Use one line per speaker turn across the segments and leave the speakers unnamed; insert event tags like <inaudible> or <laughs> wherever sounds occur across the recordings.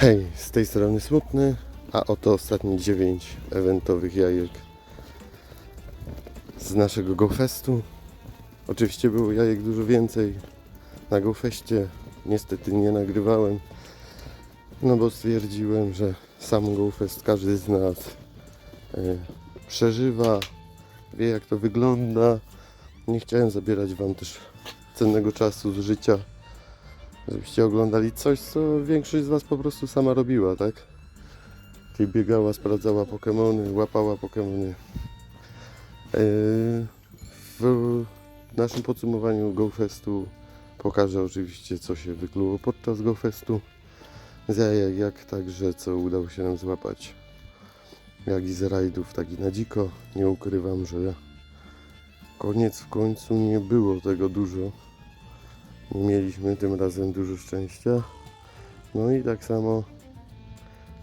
Hej, z tej strony smutny, a oto ostatnie 9 eventowych jajek z naszego GoFestu. Oczywiście było jajek dużo więcej na GoFeście. Niestety nie nagrywałem, no bo stwierdziłem, że sam GoFest każdy z nas e, przeżywa, wie jak to wygląda. Nie chciałem zabierać Wam też cennego czasu z życia żebyście oglądali coś, co większość z Was po prostu sama robiła, tak? Czyli biegała, sprawdzała Pokémony, łapała Pokémony. Yy, W naszym podsumowaniu GoFestu pokażę oczywiście, co się wykluło podczas GoFestu. Z jak także, co udało się nam złapać. Jak i z rajdów, tak i na dziko. Nie ukrywam, że koniec w końcu nie było tego dużo. Nie mieliśmy tym razem dużo szczęścia. No i tak samo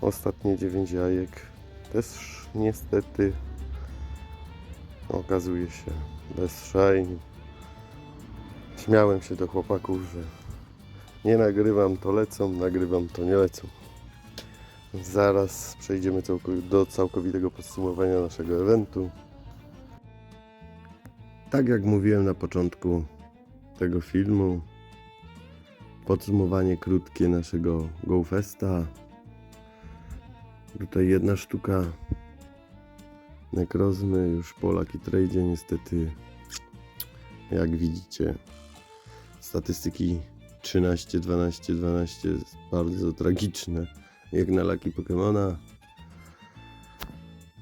ostatnie 9 jajek też niestety okazuje się bez shine. Śmiałem się do chłopaków, że nie nagrywam to lecą, nagrywam to nie lecą. Zaraz przejdziemy do całkowitego podsumowania naszego eventu. Tak jak mówiłem na początku tego filmu, podsumowanie krótkie naszego GoFesta. Tutaj jedna sztuka nekrozmy już po Lucky Trade niestety jak widzicie statystyki 13, 12, 12 jest bardzo tragiczne jak na Lucky Pokemona.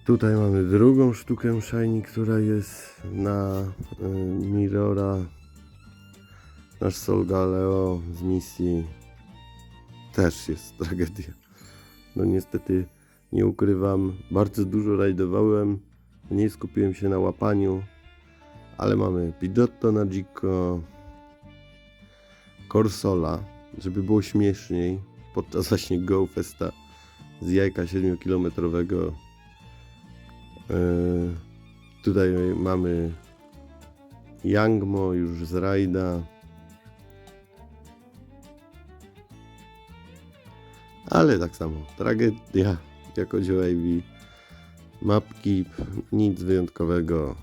Tutaj mamy drugą sztukę Shiny, która jest na y, Mirora Nasz Sol Galeo z misji też jest tragedia. No niestety nie ukrywam, bardzo dużo rajdowałem, nie skupiłem się na łapaniu, ale mamy Pidotto na dziko, Corsola, żeby było śmieszniej, podczas właśnie Go Festa z jajka 7-kilometrowego. Yy, tutaj mamy Yangmo już z rajda. Ale tak samo, tragedia, jak chodzi o AV. Mapki, nic wyjątkowego.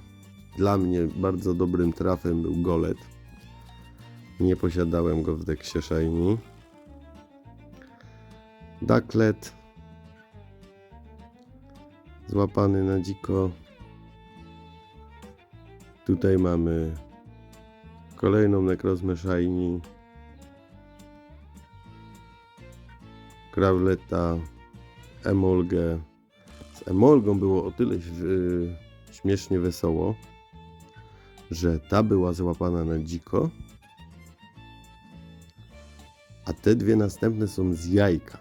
Dla mnie bardzo dobrym trafem był Golet. Nie posiadałem go w deksie Shiny. Ducklet. Złapany na dziko. Tutaj mamy kolejną Necrozmę Shiny. Krawleta, Emolgę. Z Emolgą było o tyle yy, śmiesznie wesoło, że ta była złapana na dziko, a te dwie następne są z jajka.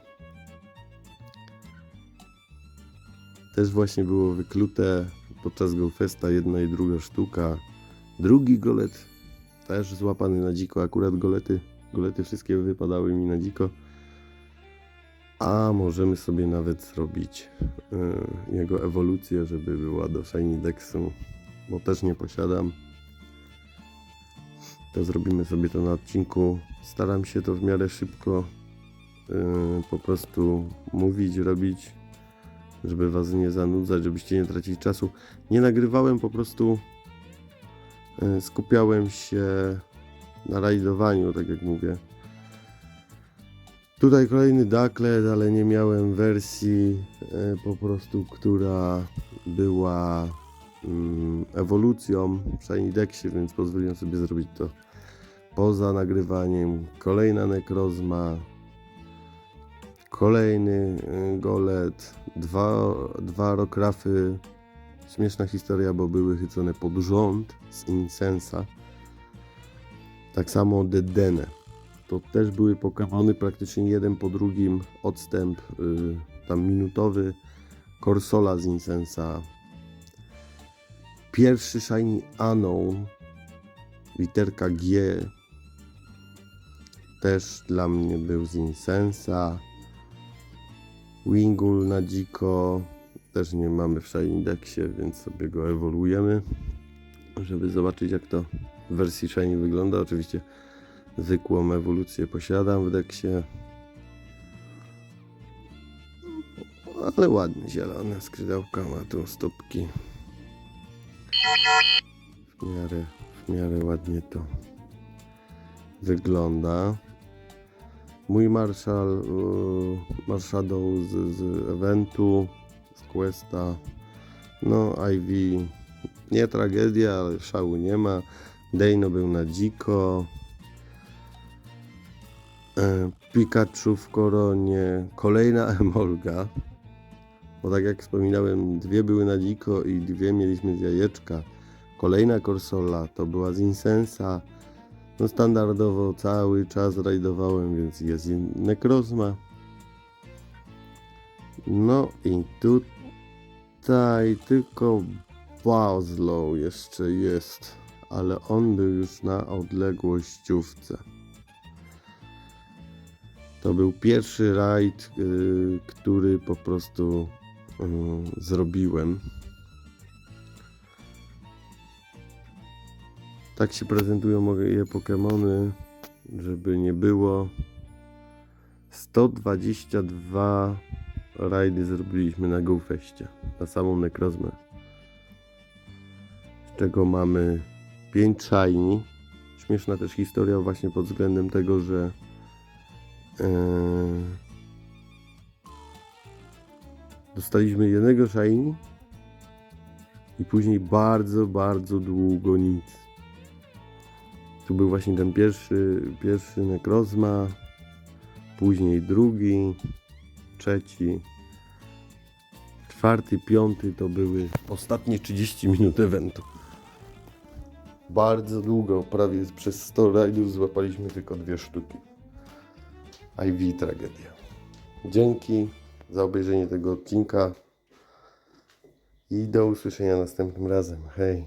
Też właśnie było wyklute podczas GoFesta jedna i druga sztuka. Drugi golet też złapany na dziko. Akurat golety, golety wszystkie wypadały mi na dziko. A możemy sobie nawet zrobić y, jego ewolucję, żeby była do Shiny Dexu, bo też nie posiadam. To zrobimy sobie to na odcinku. Staram się to w miarę szybko y, po prostu mówić, robić, żeby was nie zanudzać, żebyście nie tracili czasu. Nie nagrywałem, po prostu y, skupiałem się na rajdowaniu, tak jak mówię. Tutaj kolejny Ducklet, ale nie miałem wersji e, po prostu, która była mm, ewolucją w Shiny Dexie, więc pozwoliłem sobie zrobić to poza nagrywaniem. Kolejna Nekrozma, kolejny e, Golet, dwa, dwa Rokrafy. Śmieszna historia, bo były chycone pod rząd z Incensa. Tak samo Dedenne to też były Pokémony praktycznie jeden po drugim, odstęp y, tam minutowy, Corsola z Incensa, pierwszy Shiny Unknown, literka G, też dla mnie był z Incensa, Wingul na dziko, też nie mamy w Shiny Dexie, więc sobie go ewoluujemy, żeby zobaczyć jak to w wersji Shiny wygląda, oczywiście zwykłą ewolucję posiadam w deksie. Ale ładne, zielone skrzydełka ma tu stópki. W miarę, w miarę ładnie to wygląda. Mój marszal, yy, marszadoł z, z eventu, z questa. No, Ivy, nie tragedia, ale szału nie ma. Dejno był na dziko. E, Pikachu w koronie. Kolejna <laughs> emolga. Bo tak jak wspominałem, dwie były na dziko i dwie mieliśmy z jajeczka. Kolejna korsola to była z Insensa. No standardowo cały czas rajdowałem, więc jest Necrozma. No i tutaj tylko Bowslow jeszcze jest, ale on był już na odległościówce. To był pierwszy rajd, y, który po prostu zrobiłem. Tak się prezentują moje Pokémony, żeby nie było. 122 rajdy zrobiliśmy na GoFeście, na samą Necrozmę. Z czego mamy 5 shiny. Śmieszna też historia właśnie pod względem tego, że Dostaliśmy jednego shiny i później bardzo, bardzo długo nic. Tu był właśnie ten pierwszy, pierwszy Necrozma, później drugi, trzeci, czwarty, piąty to były ostatnie 30 minut eventu. Bardzo długo, prawie przez 100 rajdów złapaliśmy tylko dwie sztuki. IV tragedia. Dzięki za obejrzenie tego odcinka i do usłyszenia następnym razem. Hej!